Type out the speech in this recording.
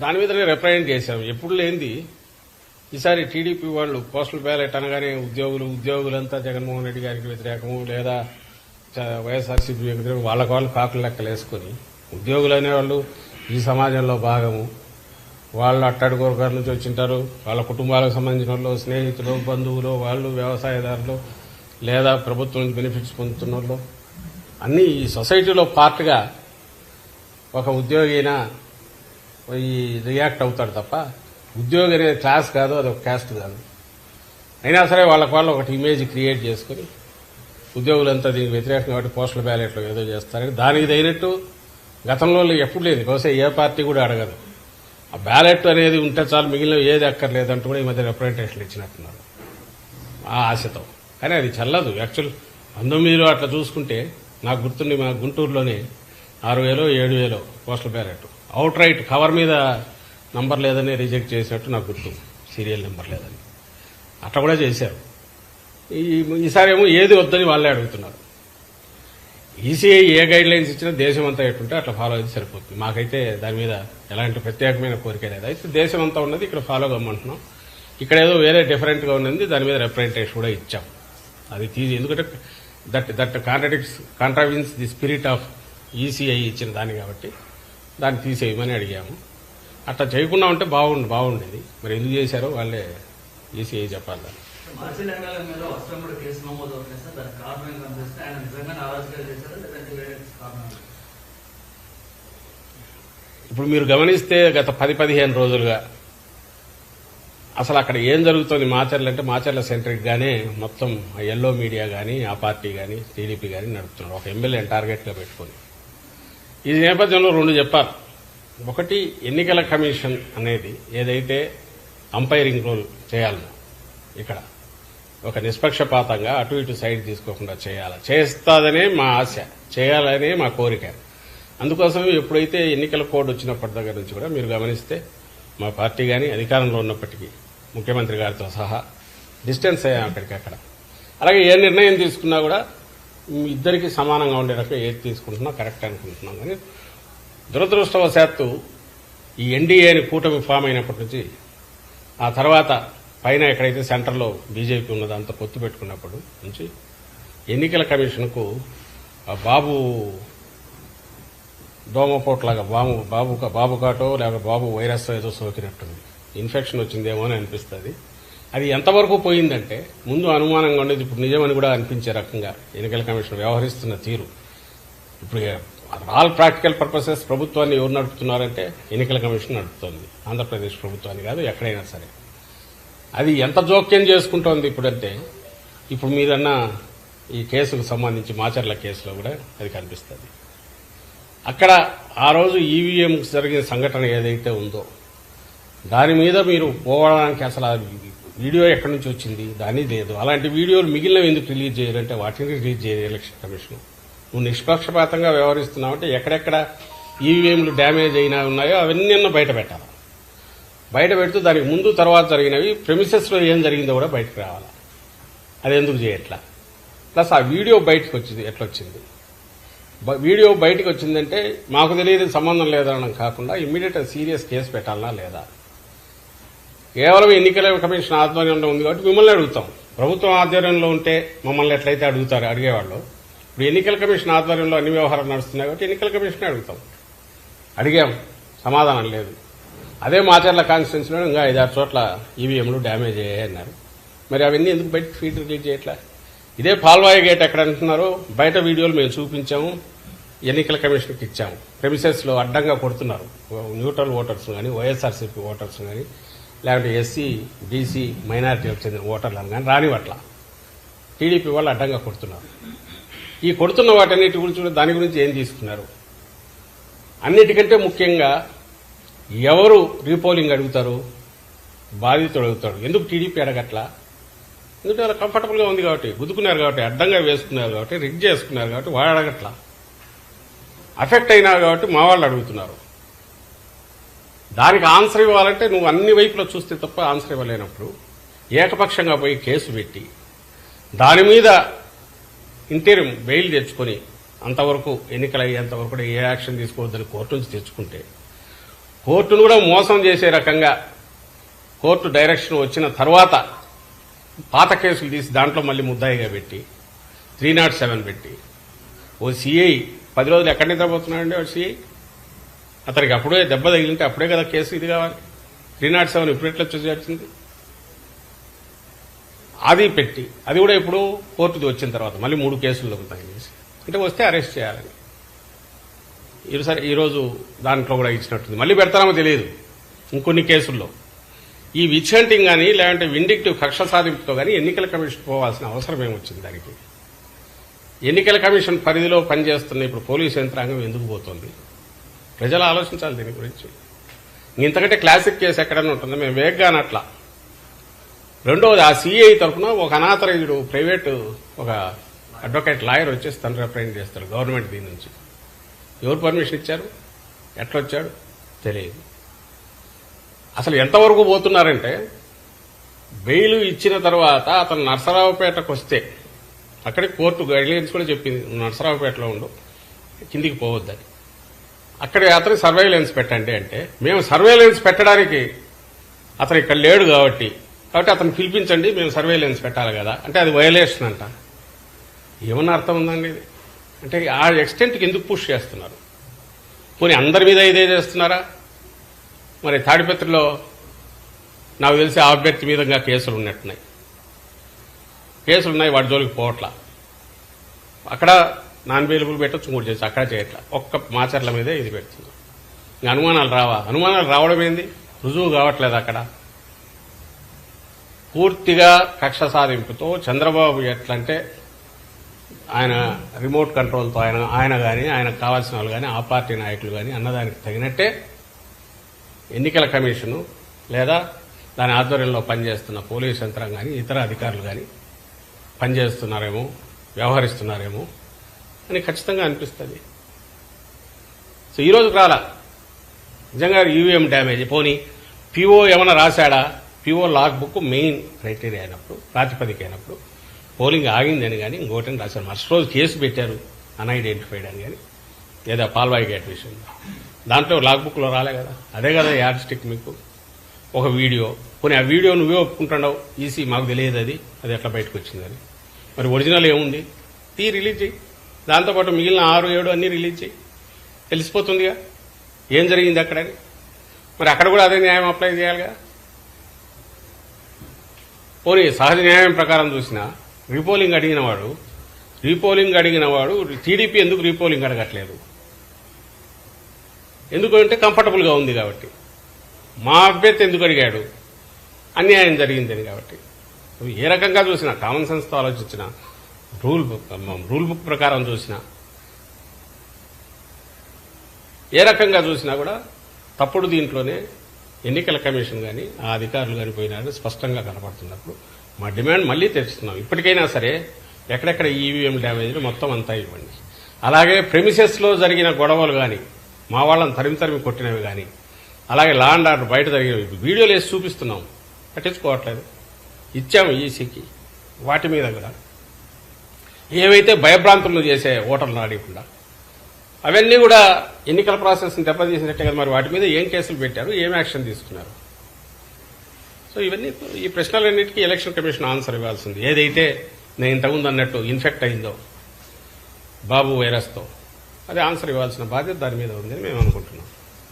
దాని మీదనే రిప్రజెంట్ చేశాం. ఎప్పుడు లేనిది. ఈసారి టీడీపీ వాళ్ళు పోస్టల్ బ్యాలెట్ అనగానే ఉద్యోగులు ఉద్యోగులంతా జగన్మోహన్ రెడ్డి గారికి వ్యతిరేకము లేదా వైఎస్ఆర్సీపీ వ్యతిరేకం వాళ్ళకు వాళ్ళు కాకులు లెక్కలేసుకొని ఉద్యోగులు అనేవాళ్ళు ఈ సమాజంలో భాగము. వాళ్ళు అట్టడి కోరగారి నుంచి వచ్చింటారు. వాళ్ళ కుటుంబాలకు సంబంధించిన వాళ్ళు స్నేహితులు బంధువులు వాళ్ళు వ్యవసాయదారులు లేదా ప్రభుత్వం నుంచి బెనిఫిట్స్ పొందుతున్న వాళ్ళు. అన్నీ ఈ సొసైటీలో పార్ట్గా ఒక ఉద్యోగి అయినా ఈ రియాక్ట్ అవుతాడు తప్ప ఉద్యోగి అనేది క్లాస్ కాదు అది ఒక క్యాస్ట్ కాదు. అయినా సరే వాళ్ళకి వాళ్ళు ఒకటి ఇమేజ్ క్రియేట్ చేసుకుని ఉద్యోగులంతా దీనికి వ్యతిరేకంగా కాబట్టి పోస్టల్ బ్యాలెట్లో ఏదో చేస్తారని దానికి తగినట్టు గతంలో ఎప్పుడు లేదు. బహుశా ఏ పార్టీ కూడా అడగదు. ఆ బ్యాలెట్ అనేది ఉంటే చాలు మిగిలిన ఏది అక్కర్లేదంటూ కూడా ఈ మధ్య రిప్రజెంటేషన్ ఇచ్చినట్టున్నారు. ఆ ఆశతో. కానీ అది చల్లదు. యాక్చువల్ పంతొమ్మిదిలో అట్లా చూసుకుంటే నాకు గుర్తుండి మా గుంటూరులోనే ఆరు వేలో ఏడు వేలో postal ballot. Out right cover మీద నంబర్ లేదని రిజెక్ట్ చేసినట్టు నాకు గుర్తు. సీరియల్ నెంబర్ లేదని. అట్లా కూడా చేశారు. ఈ ఈసారి ఏమో ఏది వద్దని వాళ్ళే అడుగుతున్నారు. ఈసీఐ ఏ గైడ్ లైన్స్ ఇచ్చినా దేశం అంతా ఎట్టుంటే అట్లా ఫాలో అయితే సరిపోతుంది. మాకైతే దాని మీద ఎలాంటి ప్రత్యేకమైన కోరిక లేదు. అయితే దేశం అంతా ఉన్నది ఇక్కడ ఫాలో కమ్మంటున్నాం. ఇక్కడ ఏదో వేరే డిఫరెంట్గా ఉన్నది దాని మీద రిప్రజెంటేషన్ కూడా ఇచ్చాం. అది తీసి ఎందుకంటే that that contradicts contravenes the spirit of ECI ఇచ్చిన దాన్ని కాబట్టి. దాన్ని తీసేయమని అడిగాము. అట్లా చేయకుండా ఉంటే బాగుండు బాగుండేది. మరి ఎందుకు చేశారో వాళ్ళే ఈసీఐ చెప్పాలి దాన్ని. ఇప్పుడు మీరు గమనిస్తే గత పది పదిహేను రోజులుగా అసలు అక్కడ ఏం జరుగుతుంది మాచర్లు అంటే మాచర్ల సెంట్రిక్ గానే మొత్తం ఎల్లో మీడియా కానీ ఆ పార్టీ కానీ టీడీపీ కానీ నడుపుతున్నారు. ఒక ఎమ్మెల్యేని టార్గెట్గా పెట్టుకొని. ఈ నేపథ్యంలో రెండు చెప్పారు ఒకటి ఎన్నికల కమిషన్ అనేది ఏదైతే అంపైరింగ్ రోల్ చేయాలనో ఇక్కడ ఒక నిష్పక్షపాతంగా అటు ఇటు సైడ్ తీసుకోకుండా చేయాలి? చేస్తాదనే మా ఆశ చేయాలనే మా కోరిక. అందుకోసం ఎప్పుడైతే ఎన్నికల కోడ్ వచ్చినప్పటి దగ్గర నుంచి కూడా మీరు గమనిస్తే మా పార్టీ కానీ అధికారంలో ఉన్నప్పటికీ ముఖ్యమంత్రి గారితో సహా డిస్టెన్స్ అయ్యాం అక్కడికక్కడ. అలాగే ఏ నిర్ణయం తీసుకున్నా కూడా ఇద్దరికి సమానంగా ఉండే రకం ఏది తీసుకుంటున్నా కరెక్ట్ అనుకుంటున్నాం. కానీ దురదృష్టవశాత్తు ఈ ఎన్డీఏని కూటమి ఫామ్ అయినప్పటి నుంచి ఆ తర్వాత పైన ఎక్కడైతే సెంటర్లో బీజేపీ ఉన్నదో అంత పొత్తు పెట్టుకున్నప్పుడు నుంచి ఎన్నికల కమిషన్కు ఆ బాబు దోమపోట్లాగా బాబు బాబు బాబు కాటో లేక బాబు వైరస్ ఏదో సోకినట్టుంది. ఇన్ఫెక్షన్ వచ్చిందేమో అని అనిపిస్తుంది. అది ఎంతవరకు పోయిందంటే ముందు అనుమానంగా ఉండేది ఇప్పుడు నిజమని కూడా అనిపించే రకంగా ఎన్నికల కమిషన్ వ్యవహరిస్తున్న తీరు. ఇప్పుడు ఆల్ ప్రాక్టికల్ పర్పసెస్ ప్రభుత్వాన్ని ఎవరు నడుపుతున్నారంటే ఎన్నికల కమిషన్ నడుపుతోంది. ఆంధ్రప్రదేశ్ ప్రభుత్వాన్ని కాదు ఎక్కడైనా సరే. అది ఎంత జోక్యం చేసుకుంటోంది ఇప్పుడంటే ఇప్పుడు మీరన్న ఈ కేసుకు సంబంధించి మాచర్ల కేసులో కూడా అది కనిపిస్తుంది. అక్కడ ఆ రోజు ఈవీఎంకు జరిగిన సంఘటన ఏదైతే ఉందో దాని మీద మీరు పోవడానికి అసలు వీడియో ఎక్కడి నుంచి వచ్చింది? దాని లేదు. అలాంటి వీడియోలు మిగిలినవి ఎందుకు రిలీజ్ చేయాలంటే వాటిని రిలీజ్ చేయాలి ఎలక్షన్ కమిషన్. నువ్వు నిష్పక్షపాతంగా వ్యవహరిస్తున్నావంటే ఎక్కడెక్కడ ఈవీఎంలు డ్యామేజ్ అయినా ఉన్నాయో అవన్నీ బయట పెట్టాలి. బయట పెడుతూ దానికి ముందు తర్వాత జరిగినవి ప్రెమిసెస్లో ఏం జరిగిందో కూడా బయటకు రావాలి. అది ఎందుకు చేయట్లా? ప్లస్ ఆ వీడియో బయటకు వచ్చింది ఎట్లొచ్చింది వీడియో బయటకు వచ్చిందంటే మాకు తెలియదు సంబంధం లేదనడం కాకుండా ఇమ్మీడియట్ సీరియస్ కేసు పెట్టాలనా లేదా? కేవలం ఎన్నికల కమిషన్ ఆధ్వర్యంలో ఉంది కాబట్టి మిమ్మల్ని అడుగుతాం. ప్రభుత్వం ఆధ్వర్యంలో ఉంటే మమ్మల్ని ఎట్లయితే అడుగుతారు అడిగేవాళ్ళు. ఇప్పుడు ఎన్నికల కమిషన్ ఆధ్వర్యంలో అన్ని వ్యవహారాలు నడుస్తున్నాయి కాబట్టి ఎన్నికల కమిషన్ అడుగుతాం. అడిగాం సమాధానం లేదు. అదే మాచర్ల కాన్స్టిట్యున్సీలో ఇంకా ఐదారు చోట్ల ఈవీఎంలు డ్యామేజ్ అయ్యాయి అన్నారు. మరి అవన్నీ ఎందుకు బయట ఫీడ్ రిలీజ్ చేయట్లా? ఇదే పాల్వాయి గేట్ ఎక్కడ అంటున్నారో? బయట వీడియోలు మేము చూపించాము ఎన్నికల కమిషన్కి ఇచ్చాము. ప్రెమిసెస్లో అడ్డంగా కొడుతున్నారు. న్యూట్రల్ ఓటర్స్ కానీ వైఎస్ఆర్సీపీ ఓటర్స్ కానీ లేకుంటే ఎస్సీ బీసీ మైనారిటీలకు చెందిన ఓటర్లను కానీ రానివట్ల టీడీపీ వాళ్ళు అడ్డంగా కొడుతున్నారు. ఈ కొడుతున్న వాటన్నిటి గురించి దాని గురించి ఏం తీసుకున్నారు? అన్నిటికంటే ముఖ్యంగా ఎవరు రీపోలింగ్ అడుగుతారు? బాధితుడు అడుగుతాడు ఎందుకు టీడీపీ అడగట్లా? ఎందుకంటే వాళ్ళు కంఫర్టబుల్గా ఉంది కాబట్టి గుద్దుకున్నారు కాబట్టి అడ్డంగా వేసుకున్నారు కాబట్టి రిగ్ చేసుకున్నారు కాబట్టి వాడు అడగట్లా. అఫెక్ట్ అయినారు కాబట్టి మా వాళ్ళు అడుగుతున్నారు. దానికి ఆన్సర్ ఇవ్వాలంటే నువ్వు అన్ని వైపులో చూస్తే తప్ప ఆన్సర్ ఇవ్వలేనప్పుడు ఏకపక్షంగా పోయి కేసు పెట్టి దాని మీద ఇంటీరియం బెయిల్ తెచ్చుకొని అంతవరకు ఎన్నికలయ్యేంతవరకు కూడా ఏ యాక్షన్ తీసుకోవద్దని కోర్టు నుంచి తెచ్చుకుంటే కోర్టును కూడా మోసం చేసే రకంగా కోర్టు డైరెక్షన్ వచ్చిన తర్వాత పాత కేసులు తీసి దాంట్లో మళ్ళీ ముద్దాయిగా పెట్టి త్రీ నాట్ సెవెన్ పెట్టి ఓ సిఐ పది రోజులు ఎక్కడ నిద్రపోతున్నాడండి వాడు సిఐ? అతనికి అప్పుడే దెబ్బ తగిలింటే అప్పుడే కదా కేసు ఇది కావాలి. త్రీ నాట్ సెవెన్ ఇప్పుడు ఎట్లా వచ్చింది? అది పెట్టి అది కూడా ఇప్పుడు కోర్టుది వచ్చిన తర్వాత మళ్ళీ మూడు కేసుల్లో తగిలేసి అంటే వస్తే అరెస్ట్ చేయాలని. ఇది ఈరోజు దాంట్లో కూడా ఇచ్చినట్టుంది. మళ్ళీ పెడతారో తెలియదు. ఇంకొన్ని కేసుల్లో. ఈ విచ్చంటింగ్ కానీ లేదంటే విండిక్టివ్ కక్ష సాధింపుతో కానీ ఎన్నికల కమిషన్ పోవాల్సిన అవసరం ఏమొచ్చింది దానికి? ఎన్నికల కమిషన్ పరిధిలో పనిచేస్తున్న ఇప్పుడు పోలీసు యంత్రాంగం ఎందుకు పోతుంది? ప్రజలు ఆలోచించాలి దీని గురించి. ఇంతకంటే క్లాసిక్ కేసు ఎక్కడైనా ఉంటుంది. మేము వేగ్గా అనట్లా. రెండవది ఆ సిఐ తరఫున ఒక అనాథరైజుడు ప్రైవేటు ఒక అడ్వకేట్ లాయర్ వచ్చేసి తను రిప్రజెంట్ చేస్తాడు గవర్నమెంట్ దీని నుంచి. ఎవరు పర్మిషన్ ఇచ్చారు? ఎట్లా వచ్చాడు? తెలియదు. అసలు ఎంతవరకు పోతున్నారంటే బెయిల్ ఇచ్చిన తర్వాత అతను నర్సరావుపేటకు వస్తే అక్కడే కోర్టు గైడ్లైన్స్ కూడా చెప్పింది నువ్వు నర్సరావుపేటలో ఉండు కిందికి పోవద్దని. అక్కడ అతనికి సర్వేలెన్స్ పెట్టండి అంటే మేము సర్వేలెన్స్ పెట్టడానికి అతను ఇక్కడ లేడు కాబట్టి కాబట్టి అతను పిలిపించండి మేము సర్వేలెన్స్ పెట్టాలి కదా. అంటే అది వయలేషన్ అంట. ఏమన్నా అర్థం ఉందండి ఇది? అంటే ఆ ఎక్స్టెంట్కి ఎందుకు పుష్ చేస్తున్నారు? పోనీ అందరి మీద ఇదే చేస్తున్నారా? మరి తాడిపత్రిలో నాకు తెలిసి ఆ అభ్యర్థి మీద కేసులు ఉన్నట్టున్నాయి. కేసులు ఉన్నాయి జోలికి పోవట్లా. అక్కడ నాన్ అవైలబుల్ పెట్టచ్చు మూడు చేసి అక్కడ చేయట్లా. ఒక్క మాచర్ల మీదే ఇది పెడుతుంది. ఇంకా అనుమానాలు రావా? అనుమానాలు రావడం ఏంది? రుజువు కావట్లేదు అక్కడ. పూర్తిగా కక్ష సాధింపుతో చంద్రబాబు ఎట్లంటే ఆయన రిమోట్ కంట్రోల్తో ఆయన ఆయన కానీ ఆయనకు కావాల్సిన వాళ్ళు కానీ ఆ పార్టీ నాయకులు కానీ అన్నదానికి తగినట్టే ఎన్నికల కమిషను లేదా దాని ఆధ్వర్యంలో పనిచేస్తున్న పోలీస్ యంత్రం కానీ ఇతర అధికారులు కానీ పనిచేస్తున్నారేమో వ్యవహరిస్తున్నారేమో అని ఖచ్చితంగా అనిపిస్తుంది. సో ఈరోజు రాలా. నిజంగా ఈవీఎం డ్యామేజ్. పోనీ పిఓ ఏమైనా రాశాడా? PO log book main criteria అయినప్పుడు ప్రాతిపదిక అయినప్పుడు పోలింగ్ ఆగిందని కానీ ఇంకోటని రాశారు. మరుసటి రోజు కేసు పెట్టారు అన్ఐడెంటిఫైడ్ అని కానీ లేదా పాల్వాయి గేట్ విషయంలో. దాంట్లో లాక్ బుక్లో రాలే కదా. అదే కదా యాడ్ స్టిక్ మీకు. ఒక వీడియో. కొన్ని ఆ వీడియో నువ్వే ఒప్పుకుంటున్నావు? ఈసీ మాకు తెలియదు అది. అది ఎట్లా బయటకు వచ్చిందని. మరి ఒరిజినల్ ఏముంది? తీ రిలీజ్ చేయి దాంతోపాటు మిగిలిన ఆరు ఏడు అన్ని రిలీజ్ చేయి. తెలిసిపోతుందిగా. ఏం జరిగింది అక్కడని మరి అక్కడ కూడా అదే న్యాయం అప్లై చేయాలిగా? పోనీ సహజ న్యాయం ప్రకారం చూసినా రీపోలింగ్ అడిగిన వాడు రీపోలింగ్ అడిగిన వాడు టీడీపీ ఎందుకు రీపోలింగ్ అడగట్లేదు? ఎందుకంటే కంఫర్టబుల్గా ఉంది కాబట్టి. మా అభ్యర్థి ఎందుకు అడిగాడు? అన్యాయం జరిగిందని కాబట్టి. ఏ రకంగా చూసినా కామన్ సెన్స్తో ఆలోచించినా రూల్ బుక్ రూల్ బుక్ ప్రకారం చూసినా. ఏ రకంగా చూసినా కూడా తప్పుడు దీంట్లోనే ఎన్నికల కమిషన్ కానీ ఆ అధికారులు కానీ పోయినారని స్పష్టంగా కనపడుతున్నప్పుడు మా డిమాండ్ మళ్ళీ తెరుస్తున్నాం. ఇప్పటికైనా సరే ఎక్కడెక్కడ ఈవీఎం డ్యామేజ్లు మొత్తం అంతా ఇవ్వండి. అలాగే ప్రెమిసెస్లో జరిగిన గొడవలు కానీ మా వాళ్ళని తరిమి తరిమి కొట్టినవి కానీ అలాగే లా అండ్ ఆర్డర్ బయట జరిగినవి వీడియోలు వేసి చూపిస్తున్నాం. పట్టించుకోవట్లేదు. ఇచ్చాము ఈసీకి వాటి మీద కూడా ఏవైతే భయభ్రాంతులు చేసే ఓటర్లను అడగకుండా అవన్నీ కూడా ఎన్నికల ప్రాసెస్ని దెబ్బతీసినట్టే కదా మరి వాటి మీద ఏం కేసులు పెట్టారు ఏం యాక్షన్ తీసుకున్నారు? సో ఇవన్నీ ఈ ప్రశ్నలన్నిటికీ ఎలక్షన్ కమిషన్ ఆన్సర్ ఇవ్వాల్సింది. ఏదైతే నేను ఇంతకుముందు అన్నట్టు ఇన్ఫెక్ట్ అయిందో బాబు వైరస్తో అది ఆన్సర్ ఇవ్వాల్సిన బాధ్యత దాని మీద ఉందని మేము అనుకుంటున్నాం.